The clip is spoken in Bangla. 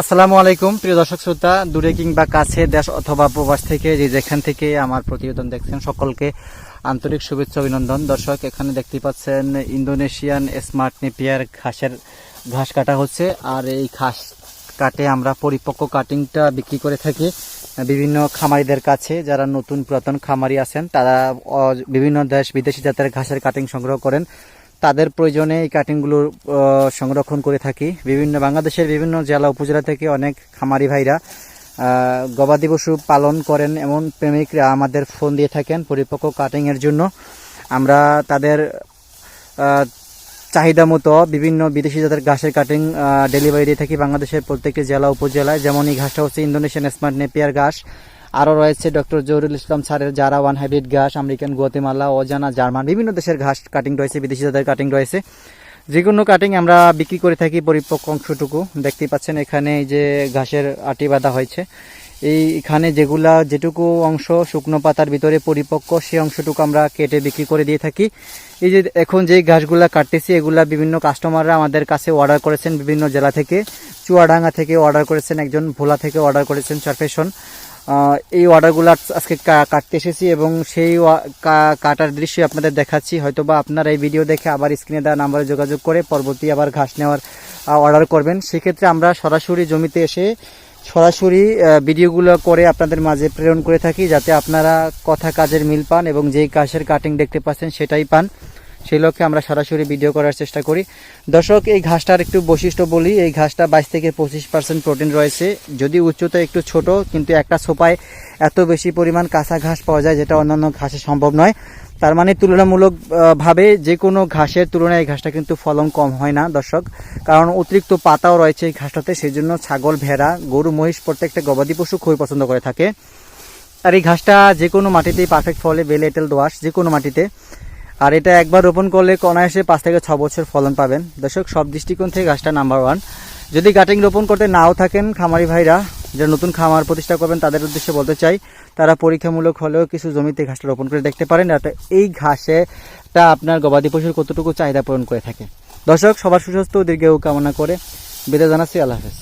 আসসালামু আলাইকুম, প্রিয় দর্শক শ্রোতা, দূরে কিংবা কাছে দেশ অথবা প্রবাস থেকে, যে যেখান থেকে আমার প্রতিবেদন দেখছেন সকলকে আন্তরিক শুভেচ্ছা, অভিনন্দন। দর্শক, এখানে দেখতে পাচ্ছেন ইন্দোনেশিয়ান স্মার্ট নেপিয়ার ঘাসের ঘাস কাটা হচ্ছে, আর এই ঘাস কাটে আমরা পরিপক্ক কাটিংটা বিক্রি করে থাকি। বিভিন্ন খামারিদের কাছে, যারা নতুন পুরাতন খামারি আছেন, তারা বিভিন্ন দেশ বিদেশি জাতের ঘাসের কাটিং সংগ্রহ করেন। তাদের প্রয়োজনে এই কাটিংগুলো সংরক্ষণ করে থাকি। বিভিন্ন, বাংলাদেশের বিভিন্ন জেলা উপজেলা থেকে অনেক খামারি ভাইরা গবাদি পশু পালন করেন এমন প্রেমিকরা আমাদের ফোন দিয়ে থাকেন পরিপক্ক কাটিংয়ের জন্য। আমরা তাদের চাহিদা মতো বিভিন্ন বিদেশি জাতের ঘাসের কাটিং ডেলিভারি দিয়ে থাকি বাংলাদেশের প্রত্যেকটি জেলা উপজেলায়। যেমন এই ঘাসটা হচ্ছে ইন্দোনেশিয়ান স্মার্ট নেপিয়ার ঘাস। আরও রয়েছে ডক্টর জহুরুল ইসলাম স্যারের জারা ওয়ান হাইব্রিড ঘাস আমেরিকান গুয়াতেমালা অজানা জার্মান বিভিন্ন দেশের ঘাস কাটিং রয়েছে বিদেশি জাতের কাটিং রয়েছে। যে কোনো কাটিং আমরা বিক্রি করে থাকি পরিপক্ক অংশটুকু। দেখতেই পাচ্ছেন এখানে এই যে ঘাসের আটি বাঁধা হয়েছে। এই এখানে যেগুলা যেটুকু অংশ শুকনো পাতার ভিতরে পরিপক্ক সেই অংশটুকু আমরা কেটে বিক্রি করে দিয়ে থাকি। এই যে এখন যে ঘাসগুলা কাটতেছি এগুলা বিভিন্ন কাস্টমাররা আমাদের কাছে অর্ডার করেছেন বিভিন্ন জেলা থেকে। চুয়াডাঙ্গা থেকে অর্ডার করেছেন একজন ভোলা থেকে অর্ডার করেছেন চারফেশন আহ, এই অর্ডারগুলো আজকে কাটতে এসেছি এবং সেই কাটার দৃশ্য আপনাদের দেখাচ্ছি। হয়তোবা আপনারা এই ভিডিও দেখে আবার স্ক্রিনে দেওয়া নাম্বারে যোগাযোগ করে পরবর্তী আবার ঘাস নেওয়ার অর্ডার করবেন। সেক্ষেত্রে আমরা সরাসরি জমিতে এসে সরাসরি ভিডিওগুলো করে আপনাদের মাঝে প্রেরণ করে থাকি, যাতে আপনারা কথা কাজের মিল পান এবং যেই ঘাসের কাটিং দেখতে পাচ্ছেন সেটাই পান। সেই লক্ষ্যে আমরা সরাসরি ভিডিও করার চেষ্টা করি। দর্শক, এই ঘাসটার একটু বৈশিষ্ট্য বলি। এই ঘাসটা বাইশ থেকে পঁচিশ পার্সেন্ট প্রোটিন রয়েছে। যদি উচ্চতা একটু ছোট, কিন্তু একটা সোপায় এত বেশি পরিমাণ কাঁচা ঘাস পাওয়া যায়, যেটা অন্যান্য ঘাসে সম্ভব নয়। তার মানে তুলনামূলকভাবে যে কোনো ঘাসের তুলনায় এই ঘাসটা কিন্তু ফলন কম হয় না, দর্শক। কারণ অতিরিক্ত পাতাও রয়েছে এই ঘাসটাতে সেই জন্য ছাগল, ভেড়া, গরু, মহিষ প্রত্যেকটা গবাদি পশু খুবই পছন্দ করে থাকে। আর এই ঘাসটা যে কোনো মাটিতেই পারফেক্ট ফলে বেল এঁটেল দোয়াশ যে কোনো মাটিতে। আর এটা একবার রোপণ করলে অনায়াসে পাঁচ থেকে ছ বছর ফলন পাবেন। দর্শক, সব দৃষ্টিকোণ থেকে গাছটা নাম্বার ওয়ান। যদি গাটিং রোপণ করতে নাও থাকেন খামারি ভাইরা, যারা নতুন খামার প্রতিষ্ঠা করবেন, তাদের উদ্দেশ্যে বলতে চাই, তারা পরীক্ষামূলক হলেও কিছু জমিতে ঘাসটা রোপণ করে দেখতে পারেন আর এই ঘাসেটা আপনার গবাদি পশুর কতটুকু চাহিদা পূরণ করে থাকে। দর্শক, সবার সুস্বাস্থ্য ও দীর্ঘায়ু কামনা করে বিদায় জানাচ্ছি, আল্লাহ হাফেজ।